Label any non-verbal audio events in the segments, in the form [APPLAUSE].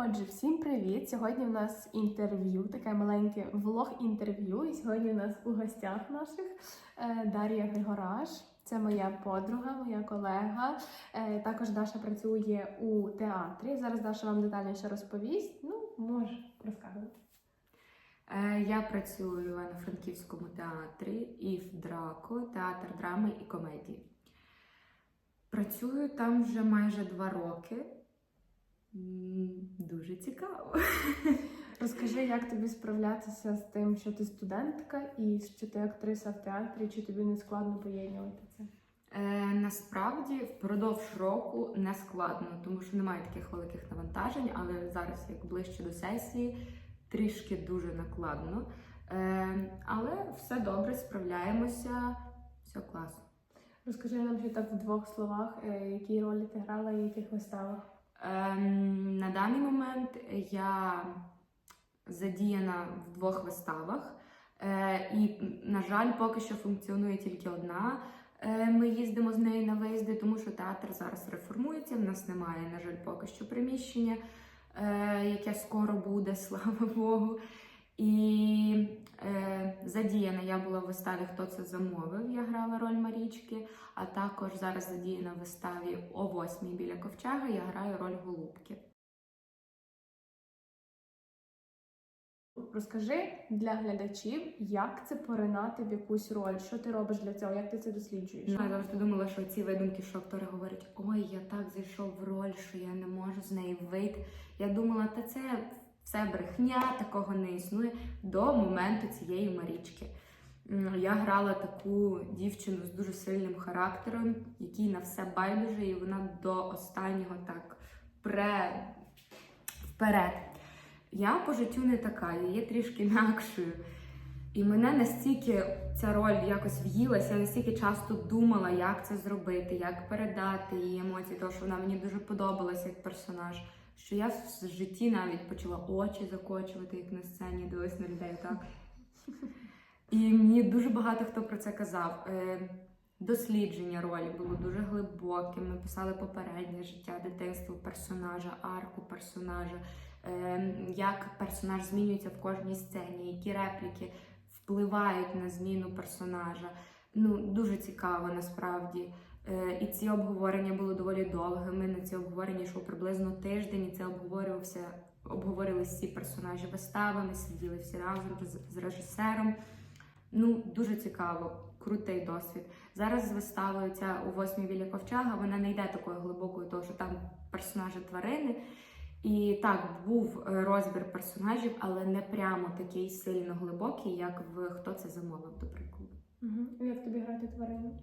Отже, всім привіт! Сьогодні в нас інтерв'ю, таке маленьке влог-інтерв'ю. І сьогодні в нас у гостях наших е, Дар'я Григораш. Це моя подруга, моя колега. Е, Також Даша працює у театрі. Зараз Даша вам детальніше розповість. Ну, може, розказувати. Е, Я працюю в Івано-Франківському театрі і в Драко, театр драми і комедії. Працюю там вже майже два роки. Дуже цікаво. [LAUGHS] Розкажи, як тобі справлятися з тим, що ти студентка і що ти актриса в театрі, чи тобі не складно поєднувати це? Е, насправді впродовж року не складно, тому що немає таких великих навантажень, але зараз, як ближче до сесії, трішки дуже накладно. Е, але все добре, справляємося, все класно. Розкажи нам ще так в двох словах, е, які ролі ти грала і в яких виставах. Ем, на даний момент я задіяна в двох виставах, е, і, на жаль, поки що функціонує тільки одна. Е, ми їздимо з нею на виїзди, тому що театр зараз реформується. В нас немає, на жаль, поки що приміщення, е, яке скоро буде, [LAUGHS] слава Богу. І задіяна я була в виставі Хто це замовив? Я грала роль Марічки, а також зараз задіяна в виставі о восьмій біля ковчега. Я граю роль Голубки. Розкажи для глядачів, як це поринати в якусь роль, що ти робиш для цього, як ти це досліджуєш. Ну, я завжди думала, що ці видумки, що актори говорять, ой, я так зайшов в роль, що я не можу з неї вийти. Я думала, та це все брехня, такого не існує до моменту цієї Марічки. Я грала таку дівчину з дуже сильним характером, якій на все байдуже, і вона до останнього так пре вперед. Я по життю не така, я є трішки м'якшою. І мене настільки ця роль якось в'їлася, я настільки часто думала, як це зробити, як передати її емоції, тому що вона мені дуже подобалася як персонаж. Що я в житті навіть почала очі закочувати, як на сцені, дивилась на людей так. [LAUGHS] І мені дуже багато хто про це казав. Е, Дослідження ролі було дуже глибоким. Ми писали попереднє життя, дитинство персонажа, арку персонажа, е, як персонаж змінюється в кожній сцені, які репліки впливають на зміну персонажа. Ну, дуже цікаво насправді. Е, І ці обговорення були доволі довгими. На ці обговорення йшов приблизно тиждень, і це обговорювався, обговорились всі персонажі вистави. Ми сиділи всі разом з, режисером. Ну, дуже цікаво, крутий досвід. Зараз з виставою ця у восьмій біля ковчега вона не йде такою глибокою, тому що там персонажі тварини. І так, був е, розбір персонажів, але не прямо такий сильно глибокий, як в хто це замовив, до прикладу. Угу. Як тобі грати тварину?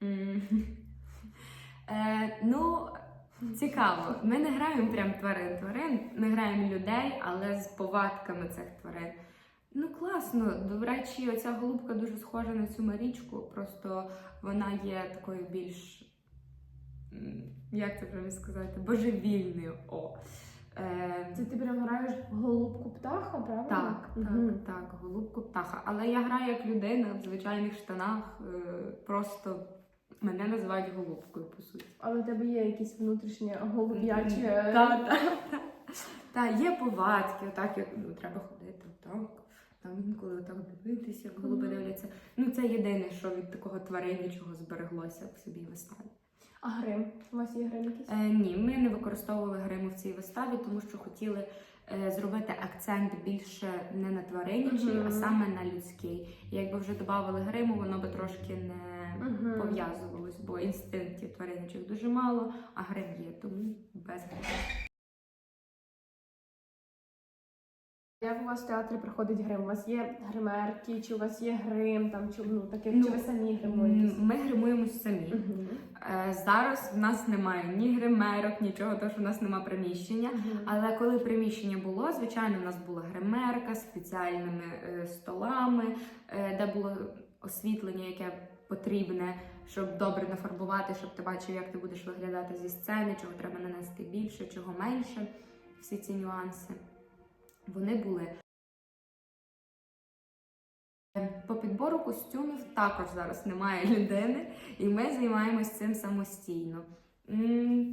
[LAUGHS] Е, ну, цікаво. Ми не граємо прям тварин тварин, ми граємо людей, але з повадками цих тварин. Ну, класно. До речі, оця голубка дуже схожа на цю Марічку, просто вона є такою більш. Як це правильно сказати? Божевільною. О. Е, Це ти прям граєш голубку птаха, правильно? так, Мгм. так, так, голубку птаха. Але я граю як людина в звичайних штанах. е, Просто мене називають голубкою, по суті. Але в тебе є якісь внутрішнє голуб'яче. Так, так, так. Та є повадки, отак як ну, треба ходити отак. Там інколи отак дивитися, як голуби дивляться. Ну це єдине, що від такого тваринячого збереглося в собі виставі. А грим? У вас є грим якийсь? Е, ні, ми не використовували гриму в цій виставі, тому що хотіли е, зробити акцент більше не на тваринячий, Мгм. а саме на людський. І якби вже додавали гриму, воно би трошки не Мгм. пов'язувалось, бо інстинктів тваринничих дуже мало, а грим є, тому без. Як у вас в театрі проходить грим? У вас є гримерки, чи у вас є грим, там, чи, ну, таке, Ну, чи ви самі гримуєтесь? Ми гримуємось самі. Мгм. Е, Зараз в нас немає ні гримерок, нічого, тому що в нас немає приміщення. Мгм. Але коли приміщення було, звичайно, в нас була гримерка з спеціальними е, столами, е, де було освітлення, яке потрібне, щоб добре нафарбувати, щоб ти бачив, як ти будеш виглядати зі сцени, чого треба нанести більше, чого менше. Всі ці нюанси. Вони були. По підбору костюмів також зараз немає [LAUGHS] людини, і ми займаємось цим самостійно.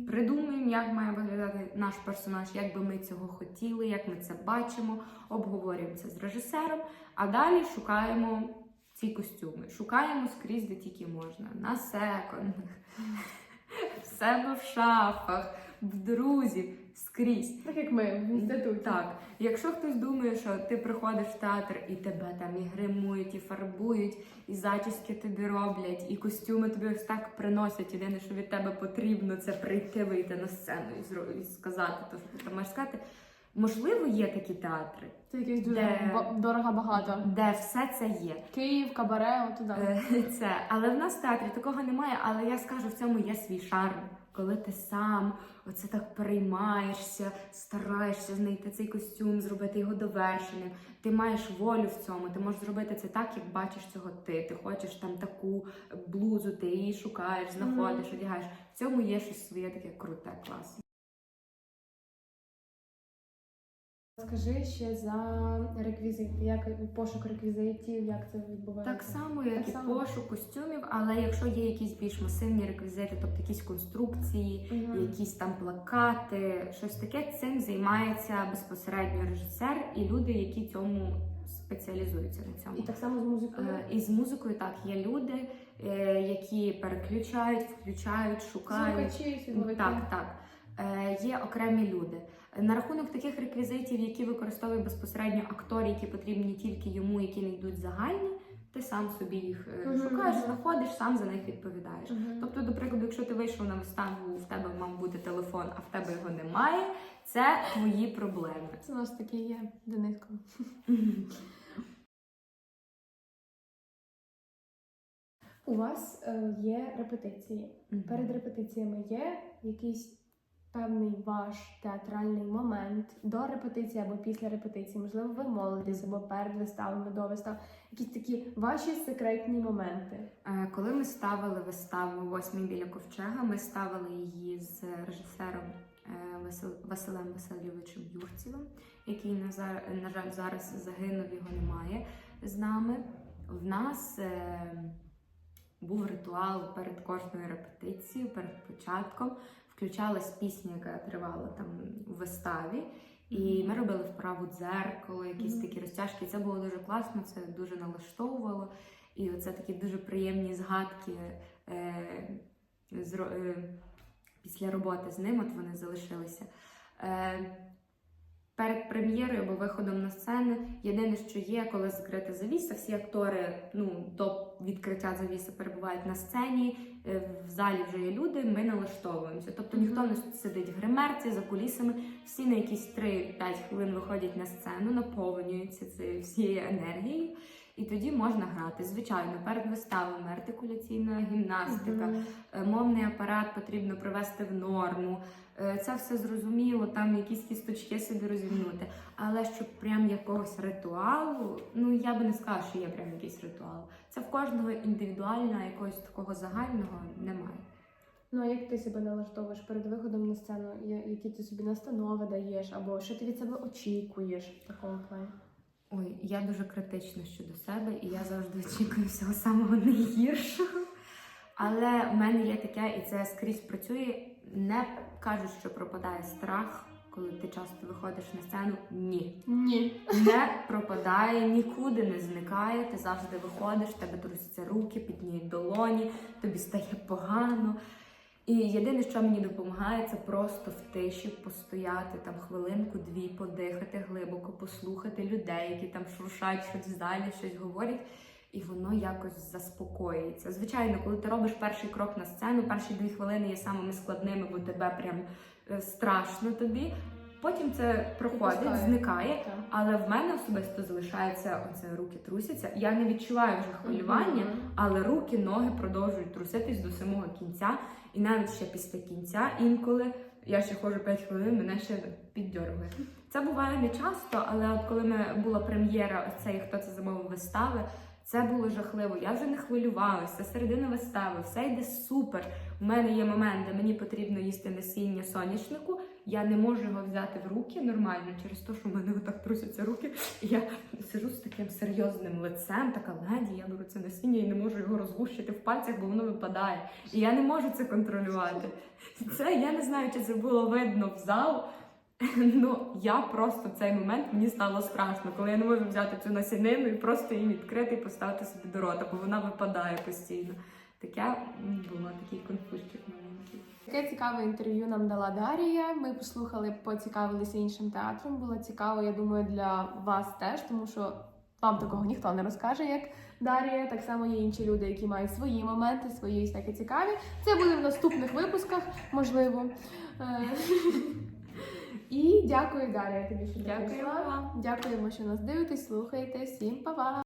придумуємо, як має виглядати наш персонаж, як би ми цього хотіли, як ми це бачимо, обговорюємо це з режисером, а далі шукаємо ці костюми. Шукаємо скрізь, де тільки можна. На секондах, [LAUGHS] в себе в шафах, в друзів, скрізь. Так як ми в інституті. Так, якщо хтось думає, що ти приходиш в театр і тебе там і гримують, і фарбують, і зачіски тобі роблять, і костюми тобі ось так приносять. Єдине, що від тебе потрібно, це прийти, вийти на сцену і, сказати те, що ти там маєш сказати. Можливо, є такі театри, Це якесь дуже Де- дорого багато. де все це є. Київ, кабаре, отуда. Е, [LAUGHS] Це, але в нас в театрі такого немає. Але я скажу, в цьому є свій шарм. Коли ти сам оце так переймаєшся, стараєшся знайти цей костюм, зробити його довершеним. Ти маєш волю в цьому. Ти можеш зробити це так, як бачиш цього ти. Ти хочеш там таку блузу, ти її шукаєш, знаходиш, одягаєш. В цьому є щось своє таке круте, класне. Скажи ще за реквізити, як пошук реквізитів, як це відбувається? Так само, як Так і само. пошук костюмів, але якщо є якісь більш масивні реквізити, тобто якісь конструкції, Мгм. якісь там плакати, щось таке. Цим займається безпосередньо режисер і люди, які цьому спеціалізуються на цьому. І так само з музикою. Е, І з музикою так є люди, е, які переключають, включають, шукають. Звукачі. Так, так. Е, Є окремі люди. На рахунок таких реквізитів, які використовує безпосередньо актор, які потрібні тільки йому, які не йдуть загальні, ти сам собі їх е, Мгм. шукаєш, знаходиш, сам за них відповідаєш. Мгм. Тобто, до прикладу, якщо ти вийшов на виставу, в тебе мав бути телефон, а в тебе його немає, це твої проблеми. Це у нас такі є, Дениско. У вас е, є репетиції. Перед репетиціями є якийсь певний ваш театральний момент до репетиції або після репетиції. Можливо, ви молитесь або перед виставами, до вистав. Якісь такі ваші секретні моменти. Е, Коли ми ставили виставу «Восьмий біля ковчега, ми ставили її з режисером е, Василем Васильовичем Юрцевим, який на жаль зараз загинув, його немає з нами. В нас е, був ритуал перед кожною репетицією, перед початком. Включалась пісня, яка тривала там у виставі. І ми робили вправу дзеркало, якісь такі розтяжки. Це було дуже класно, це дуже налаштовувало. І оце такі дуже приємні згадки е, з, е, після роботи з ним, от вони залишилися. Е, перед прем'єрою або виходом на сцену, єдине, що є, коли закрита завіса, всі актори ну, до відкриття завіси перебувають на сцені, е, в залі вже є люди, ми налаштовуємося. Тобто ніхто не сидить в гримерці за кулісами, всі на якісь 3-5 хвилин виходять на сцену, наповнюються цією всією енергією. І тоді можна грати. Звичайно, перед виставами артикуляційна гімнастика, е, мовний апарат потрібно привести в норму. Е, Це все зрозуміло, там якісь кісточки собі розімнути. Але щоб прям якогось ритуалу, ну я би не сказала, що є прям якийсь ритуал. Це в кожного індивідуально, а якогось такого загального немає. Ну а як ти себе налаштовуєш перед виходом на сцену? Які ти собі настанови даєш, або що ти від себе очікуєш в такому плані? Ой, я дуже критична щодо себе, і я завжди очікую всього самого найгіршого. Але в мене є таке, і це скрізь працює. Не кажуть, що пропадає страх, коли ти часто виходиш на сцену. Ні. Ні. Не пропадає, нікуди не зникає. Ти завжди виходиш, тебе трусяться руки, підніють долоні, тобі стає погано. І єдине, що мені допомагає, це просто в тиші постояти там хвилинку-дві, подихати глибоко, послухати людей, які там шуршать щось в залі, щось говорять, і воно якось заспокоюється. Звичайно, коли ти робиш перший крок на сцену, перші дві хвилини є самими складними, бо тебе прям е, страшно тобі. Потім це проходить, Відпускає. зникає. Так. Але в мене особисто залишається оце руки трусяться. Я не відчуваю вже хвилювання, Мгм. але руки, ноги продовжують труситись до самого кінця. І навіть ще після кінця інколи я ще ходжу 5 хвилин, мене ще піддьоргує. Це буває не часто, але от коли ми була прем'єра, оцей хто це замовив вистави. Це було жахливо. Я вже не хвилювалася. Середина вистави, все йде супер. У мене є момент, де мені потрібно їсти насіння соняшнику. Я не можу його взяти в руки нормально через те, що в мене отак трусяться руки. І я сижу з таким серйозним лицем, така леді, я беру це насіння і не можу його розгущити в пальцях, бо воно випадає. І я не можу це контролювати. Це я не знаю, чи це було видно в зал. Ну, я просто в цей момент мені стало страшно, коли я не можу взяти цю насінину і просто її відкрити і поставити собі до рота, бо вона випадає постійно. Таке було такий конфузчик маленький. Таке цікаве інтерв'ю нам дала Дарія. Ми послухали, поцікавилися іншим театром. Було цікаво, я думаю, для вас теж, тому що вам такого ніхто не розкаже, як Дарія. Так само є інші люди, які мають свої моменти, свої всякі цікаві. Це буде в наступних випусках, можливо. Е, [LAUGHS] І дякую, Дарія, тобі, що Дякую вам. Дякуємо, що нас дивитесь, слухаєте. Всім па-па!